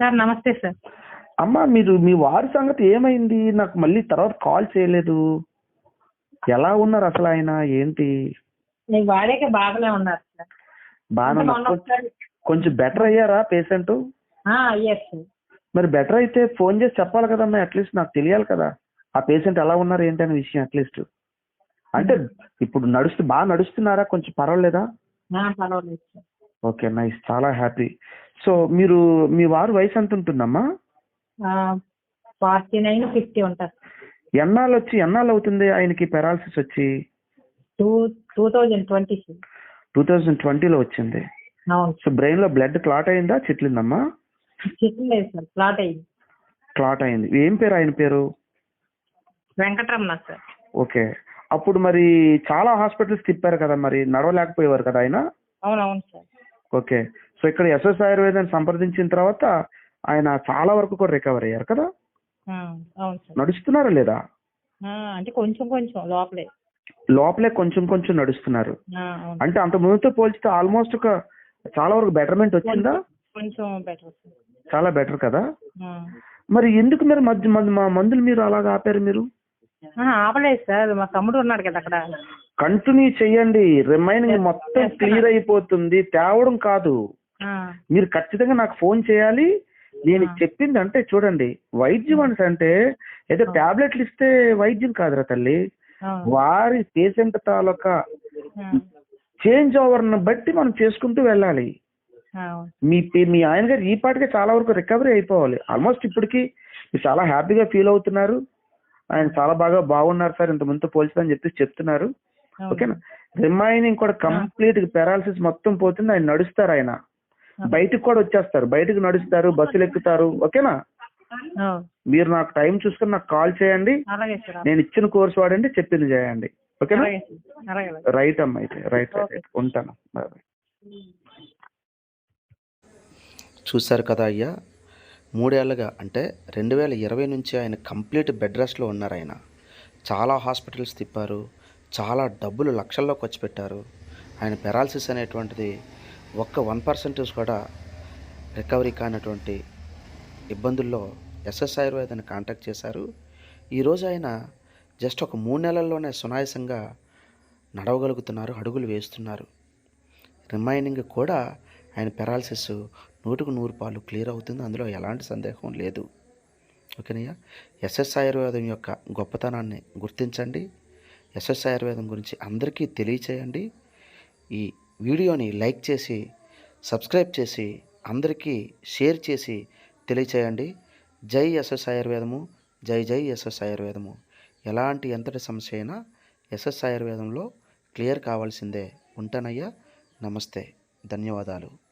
Sir నమస్తే sir. అమ్మా మీరు మీ వారి సంగతి ఏమైంది? నాకు మళ్ళీ తర్వాత కాల్ చేయలేదు. ఎలా ఉన్నారు అసలు ఆయన? ఏంటి? నేను వాడాక బాగానే ఉన్నారు సార్. కొంచెం బెటర్ అయ్యారా పేషెంట్ మరి బెటర్ అయితే ఫోన్ చేసి చెప్పాలి కదమ్మా అట్లీస్ట్ నాకు తెలియాలి కదా. ఆ పేషెంట్ ఎలా ఉన్నారు ఏంటి అనే విషయం అట్లీస్ట్ అంటే ఇప్పుడు నడుస్తూ బాగా నడుస్తున్నారా? కొంచెం పర్వాలేదా? పర్వాలేదు సార్. Okay nice. చాలా హ్యాపీ. సో మీరు మీ వారు వయసు ఎంత ఉంటుందమ్మా? ఫార్టీ నైన్ ఫిఫ్టీ ఉంటుంది ఎన్నాళ్ళు వచ్చి ఎన్నాళ్ళు అవుతుంది ఆయనకి పెరాలసిస్ వచ్చి? Two two thousand twenty two thousand ట్వంటీలో వచ్చింది. సో బ్రెయిన్లో బ్లడ్ క్లాట్ అయిందా చిట్లిందమ్మా? చెట్లు లేదు సార్ ప్లాట్ అయ్యింది క్లాట్ అయింది. ఏం పేరు ఆయన పేరు? వెంకటరమణ సార్. ఓకే. అప్పుడు మరి చాలా హాస్పిటల్స్ తిప్పారు కదా మరి నడవలేకపోయేవారు కదా ఆయన? అవును అవును సార్. ఓకే. సో ఇక్కడ ఎస్ఎస్ ఆయుర్వేదాన్ని సంప్రదించిన తర్వాత ఆయన చాలా వరకు కూడా రికవర్ అయ్యారు కదా? నడుస్తున్నారా లేదా? అంటే కొంచెం కొంచెం లోపలే. లోపలే కొంచెం కొంచెం నడుస్తున్నారు. అంటే అంత ముందుతో పోల్చితే ఆల్మోస్ట్ ఒక చాలా వరకు బెటర్మెంట్ వచ్చిందా? కొంచెం బెటర్ చాలా బెటర్ కదా. మరి ఎందుకు మీరు మధ్య మందులు మీరు అలాగ ఆపారు మీరు? ఆపలేదు సార్. మా తమ్ముడు ఉన్నాడు కదా అక్కడ. కంటిన్యూ చెయ్యండి. రిమైనింగ్ మొత్తం క్లియర్ అయిపోతుంది. తేవడం కాదు. మీరు ఖచ్చితంగా నాకు ఫోన్ చేయాలి. నేను. చెప్పింది అంటే చూడండి. వైద్యం అంటే అంటే ఏదో ఆ. టాబ్లెట్లు ఇస్తే వైద్యం కాదురా తల్లి. వారి పేషెంట్ తాలూకా చేంజ్ ఓవర్ని బట్టి మనం చేసుకుంటూ వెళ్ళాలి. మీ మీ ఆయన గారు ఈ పాటికే చాలా వరకు రికవరీ అయిపోవాలి. ఆల్మోస్ట్ ఇప్పటికి మీరు చాలా హ్యాపీగా ఫీల్ అవుతున్నారు. ఆయన చాలా బాగా బాగున్నారు సార్. ఇంత ముందుతో పోల్చుదని చెప్పేసి చెప్తున్నారు. ఓకేనా? రిమైనింగ్ కూడా కంప్లీట్ పెరాలసిస్ మొత్తం పోతుంది ఆయన నడుస్తారు ఆయన. బయటికి కూడా వచ్చేస్తారు బయటికి నడుస్తారు బస్సులు ఎక్కుతారు ఓకేనా. మీరు నాకు టైం చూసుకొని నాకు కాల్ చేయండి. అలాగే సార్ నేను ఇచ్చిన కోర్స్ వాడండి చెప్పింది చేయండి. ఓకేనా. రైట్ అమ్మ అయితే రైట్ రైట్ ఉంటాను. చూశారు కదా అయ్యా? మూడేళ్ళుగా అంటే రెండు వేల ఇరవై నుంచి ఆయన కంప్లీట్ బెడ్ రెస్ట్లో ఉన్నారు ఆయన. చాలా హాస్పిటల్స్ తిప్పారు చాలా డబ్బులు లక్షల్లో ఖర్చు పెట్టారు. ఆయన పెరాలసిస్ అనేటువంటిది ఒక్క వన్ పర్సెంటేజ్ కూడా రికవరీ కానటువంటి ఇబ్బందుల్లో ఎస్ఎస్ ఆయుర్వేదాన్ని కాంటాక్ట్ చేశారు. ఈరోజు ఆయన జస్ట్ ఒక మూడు నెలల్లోనే సునాయాసంగా నడవగలుగుతున్నారు అడుగులు వేస్తున్నారు. రిమైనింగ్ కూడా ఆయన పెరాలసిస్ నూటికి నూరు పాలు క్లియర్ అవుతుంది. అందులో ఎలాంటి సందేహం లేదు. ఓకేనయ్యా? ఎస్ఎస్ ఆయుర్వేదం యొక్క గొప్పతనాన్ని గుర్తించండి. ఎస్ఎస్ ఆయుర్వేదం గురించి అందరికీ తెలియచేయండి. ఈ వీడియోని లైక్ చేసి సబ్స్క్రైబ్ చేసి అందరికీ షేర్ చేసి తెలియచేయండి. జై ఎస్ఎస్ ఆయుర్వేదము జై జై ఎస్ఎస్ ఆయుర్వేదము. ఎలాంటి ఎంతటి సమస్య అయినా ఎస్ఎస్ ఆయుర్వేదంలో క్లియర్ కావాల్సిందే. ఉంటానయ్యా నమస్తే. ధన్యవాదాలు.